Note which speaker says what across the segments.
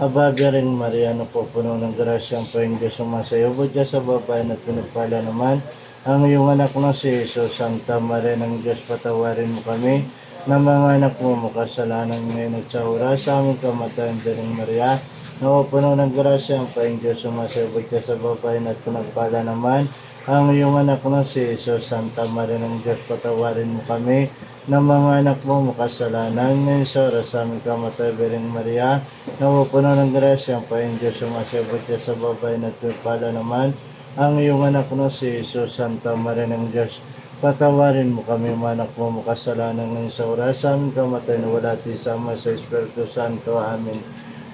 Speaker 1: Aba, Bering Maria, na po puno ng grasya ang Panginoon Diyos sumasayo. Budya sa babae na pinagpala naman ang iyong anak na si Jesus, Santa Maria ng Diyos, patawarin mo kami na mga anak mo makasalanan ngayon at sa oras sa aming kamatayan, Bering Maria. Na po puno ng grasya ang Panginoon Diyos sumasayo. Budya sa babae na pinagpala naman ang iyong anak na si Jesus, Santa Maria ng Diyos, patawarin mo kami na mga anak mo makasalanan ngayon sa oras sa aming kamatay, Bering Maria. Napupuno ng grasya ang Panginoon Diyos, sumasabot ka sa babae na pala naman ang iyong anak na si Jesus, Santa Maria ng Diyos. Patawarin mo kami, mga anak mo makasalanan ngayon sa oras sa aming kamatay na wala tisama sa Espiritu Santo. Amen.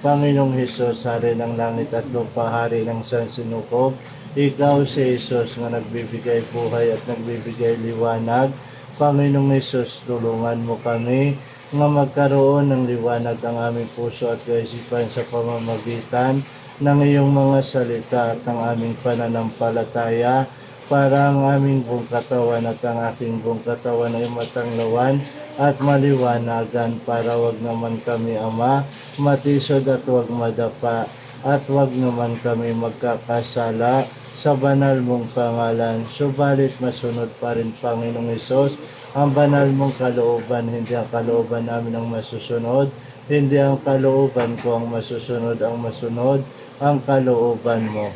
Speaker 1: Panginoong Hesus, Hari ng langit at lupa, Hari ng San Sinukob, Ikaw si Jesus nga nagbibigay buhay at nagbibigay liwanag. Panginoong Hesus, tulungan mo kami nga magkaroon ng liwanag ang aming puso at kaisipan sa pamamagitan ng iyong mga salita at ng aming pananampalataya para ang aming buong katawan at ang aking buong katawan ay matanglawan at maliwanagan para wag naman kami ama matisod at wag madapa at wag naman kami magkakasala sa banal mong pangalan. Subalit masunod pa rin Panginoong Isos ang banal mong kalooban, hindi ang kalooban namin ang masusunod, hindi ang kalooban ko ang masusunod ang masunod, ang kalooban mo.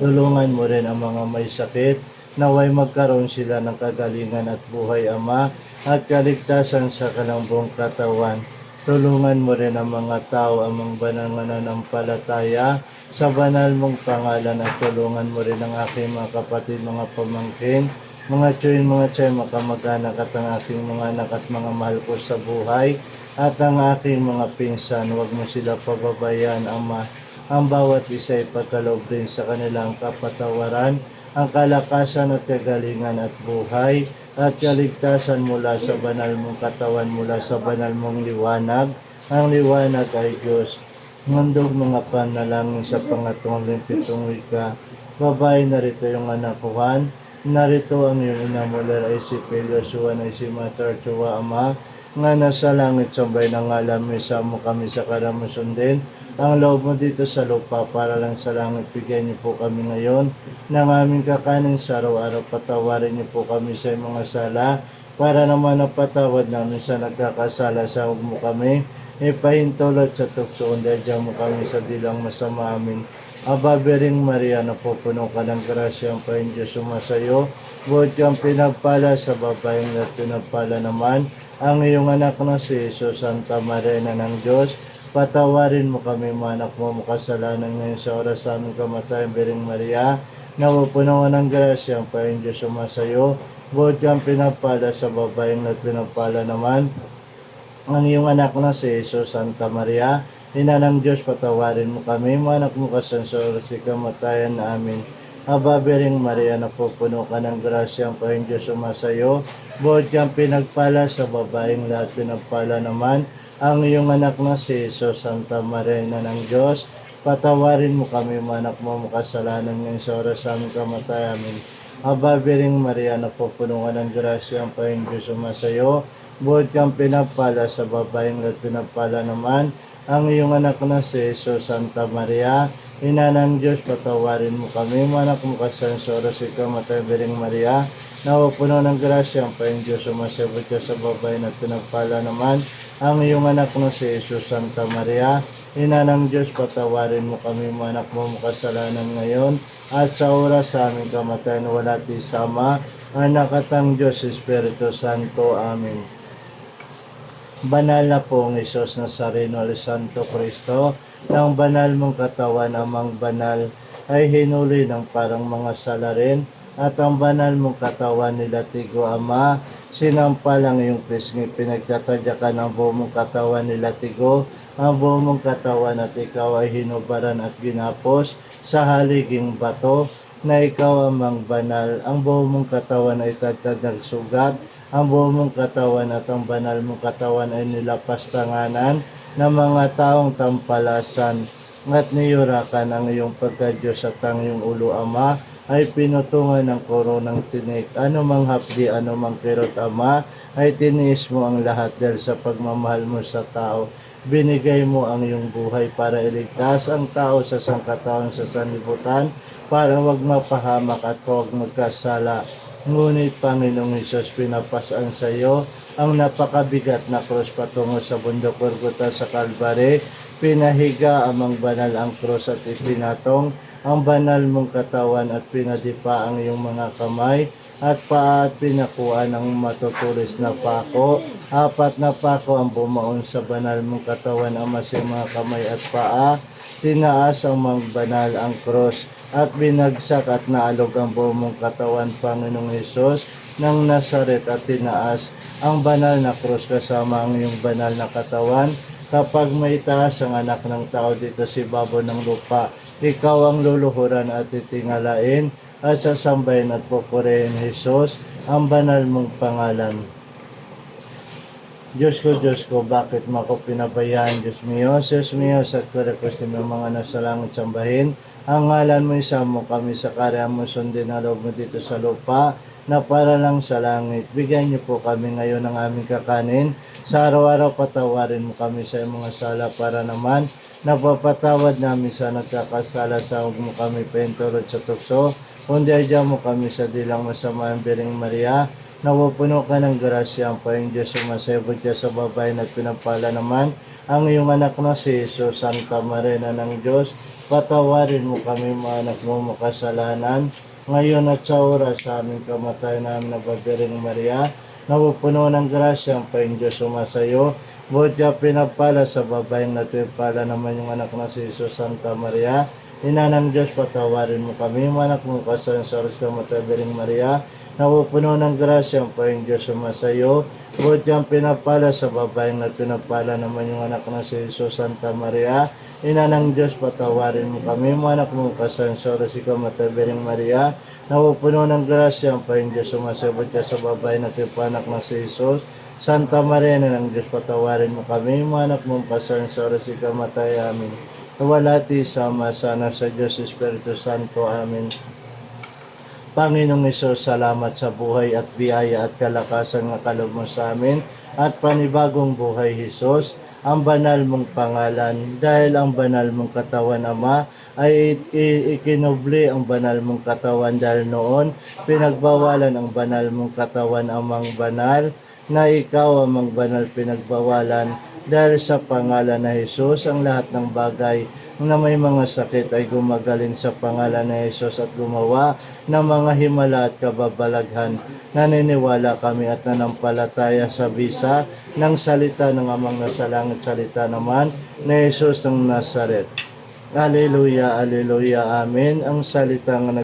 Speaker 1: Tulungan mo rin ang mga may sakit, naway magkaroon sila ng kagalingan at buhay, Ama, at kaligtasan sa kanang buong katawan. Tulungan mo rin ang mga tao, ang mga banal na nanampalataya. Sa banal mong pangalan at tulungan mo rin ang aking mga kapatid, mga pamangkin, mga tsuyin, mga tsay, makamag-anak at ang aking mga anak at mga mahal ko sa buhay. At ang aking mga pinsan, huwag mo sila pababayan, Ama. Ang bawat isa ay pagkaloob din sa kanilang kapatawaran, ang kalakasan at kagalingan at buhay, at kaligtasan mula sa banal mong katawan, mula sa banal mong liwanag. Ang liwanag ay Diyos. Ngandog mga panalangin sa pangatong pitong wika. Babae, narito yung anak ko, Juan. Narito ang iyong ina mula ay si Pelosuan ay si Matar Chua Ama. Nga nasa langit sabay ng alam sa mo kami sa karamusun din. Ang loob mo dito sa lupa para lang sa langit. Bigyan niyo po kami ngayon ng aming kakanin sa araw-araw. Patawarin niyo po kami sa mga sala para naman napatawad namin sa nagkakasala sa mo kami. Ipahintulot sa tuksoon dahil diyan mo kami sa dilang masama amin. Aba, Bering Maria, napupuno ka ng grasya ang Panginoon Diyos sumasayo. Buhat kang pinagpala sa babaeng na pinagpala naman ang iyong anak na si Jesus, Santa Maria na ng Diyos. Patawarin mo kami, mga anak mo, makasalanan ngayon sa oras sa aming kamatayan, Bering Maria. Napupuno ka ng grasya ang Panginoon Diyos sumasayo. Buhat kang pinagpala sa babaeng na pinagpala naman ang iyong anak na si Jesus, Santa Maria. Ina ng Diyos, patawarin mo kami, mga anak mo kasan sa oras sa kamatayan namin. Aba, Bering Maria, napupuno ka ng grasya ang Panginoon Diyos sumasayo. Buhat kang pinagpala sa babaeng lahat pinagpala naman. Ang iyong anak na si Jesus, Santa Maria ng Diyos. Patawarin mo kami, mga anak mo, makasalanan ngayon sa oras sa aming kamatayan. Amen. Aba, Bering Maria, napupuno ng grasya ang Panginoon Diyos sumasayo. Buhat kang pinagpala sa babaeng lahat pinagpala naman. Ang iyong anak na si Jesus, Santa Maria, Ina ng Diyos, patawarin mo kami, mga anak mo kasan sa oras ikaw, matay Bering Maria, nawapuno ng grasya ang Panginoon Diyos, sumasabot ka sa babae na pinagpala naman, ang iyong anak na si Jesus, Santa Maria, Ina ng Diyos, patawarin mo kami, mga anak mo makasalanan ngayon, at sa oras sa aming kamatayan, wala tisama, anak at ang Diyos, Espiritu Santo. Amen. Banal na pong Isos Nazareno al Santo Cristo, ng banal mong katawan amang banal ay hinuli ng parang mga salarin at ang banal mong katawan nila Tigo Ama, sinampalang iyong pisngi, pinagtatadyakan ang buong mong katawan nila Tigo, ang buong katawan at ikaw ay hinubaran at ginapos sa haliging bato na ikaw amang banal, ang buong katawan ay tagtag ng sugat, ang buong katawan at ang banal mong katawan ay nilapastanganan ng mga taong tampalasan. At niyurakan ang iyong pagkadyos at ang iyong ulo ama ay pinutungan ng koronang tinik. Ano mang hapdi, ano mang kirot ama, ay tiniis mo ang lahat dahil sa pagmamahal mo sa tao. binigay mo ang iyong buhay para iligtas ang tao sa sangkataon sa sanlibutan para wag mapahamak at huwag magkasala. Ngunit Panginoong Hesus, pinapasaan sa iyo ang napakabigat na krus patungo sa bundok Golgota sa Kalbare. Pinahiga amang banal ang krus at ipinatong ang banal mong katawan at pinadipa ang iyong mga kamay at paa at pinakuan ang matutulis na pako. Apat na pako ang bumaon sa banal mong katawan ang masim mga kamay at paa. Tinaas ang mga banal ang cross at binagsak at naalog ang buong mong katawan, Panginoong Hesus, ng Nazaret at tinaas ang banal na cross kasama ang iyong banal na katawan. Kapag may taas ang anak ng tao dito si Babo ng lupa, ikaw ang luluhuran at titingalain at sasambahin at pupurihin Jesus ang banal mong pangalan. Diyos ko, Diyos ko, bakit mo ako pinabayaan, Diyos mio, Diyos mio, sa request ng mga nasa langit sambahin, ang ngalan mo isa mo kami sa karya mo sundin na loob mo dito sa lupa, na para lang sa langit. Bigyan niyo po kami ngayon ng aming kakanin. Sa araw-araw patawarin mo kami sa mga sala para naman napapatawad namin sa nagkakasala sa huwag mo kami pentulot sa tukso. Kundi adya mo kami sa dilang masama ang Biring Maria. Napupuno ka ng grasya ang Panginoon Diyos sumasayabot ka sa babae at pinapala naman ang iyong anak na si Jesus, Santa Marina ng Diyos. Patawarin mo kami mga anak mo makasalanan ngayon at sa oras sa aming kamatayan na Babiring Maria, napupuno ng grasya ang Panginoon Diyos sumasayo. Buot ka pinapala sa babaeng natipala naman yung anak na si Jesus Santa Maria. Ina ng Diyos, patawarin mo kami, mga anak mo kasalan sa oras kamatayan Babiring Maria. Napupuno ng grasya ang Panginoon Diyos sumasayo. Buot ka pinapala sa babaeng natipala naman yung anak na si Jesus Santa Maria. Ina ng Diyos, patawarin mo kami, mga anak mo kasalan sa oras kamatayan Babiring Maria. Napupuno ng grasya ang Panginoon Diyos, sumasabot ka sa babae na tipanak na si Jesus. Santa Maria na ng Diyos, patawarin mo kami, mga anak mong pasan sa oras ikamatay amin. Nawalati sama sana sa Diyos Espiritu Santo. Amen. Panginoong Isos, salamat sa buhay at biyaya at kalakasan nga kaloob mo sa amin at panibagong buhay, Jesus, ang banal mong pangalan dahil ang banal mong katawan, Ama, ay i- ikinubli ang banal mong katawan dahil noon pinagbawalan ang banal mong katawan amang banal na ikaw amang banal pinagbawalan dahil sa pangalan na Jesus ang lahat ng bagay na may mga sakit ay gumagaling sa pangalan ni Jesus at gumawa ng mga himala at kababalaghan. Naniniwala kami at nanampalataya sa bisa ng salita ng amang nasa langit salita naman ni Jesus ng Nazaret. Aleluya, aleluya, amen. Ang salita ng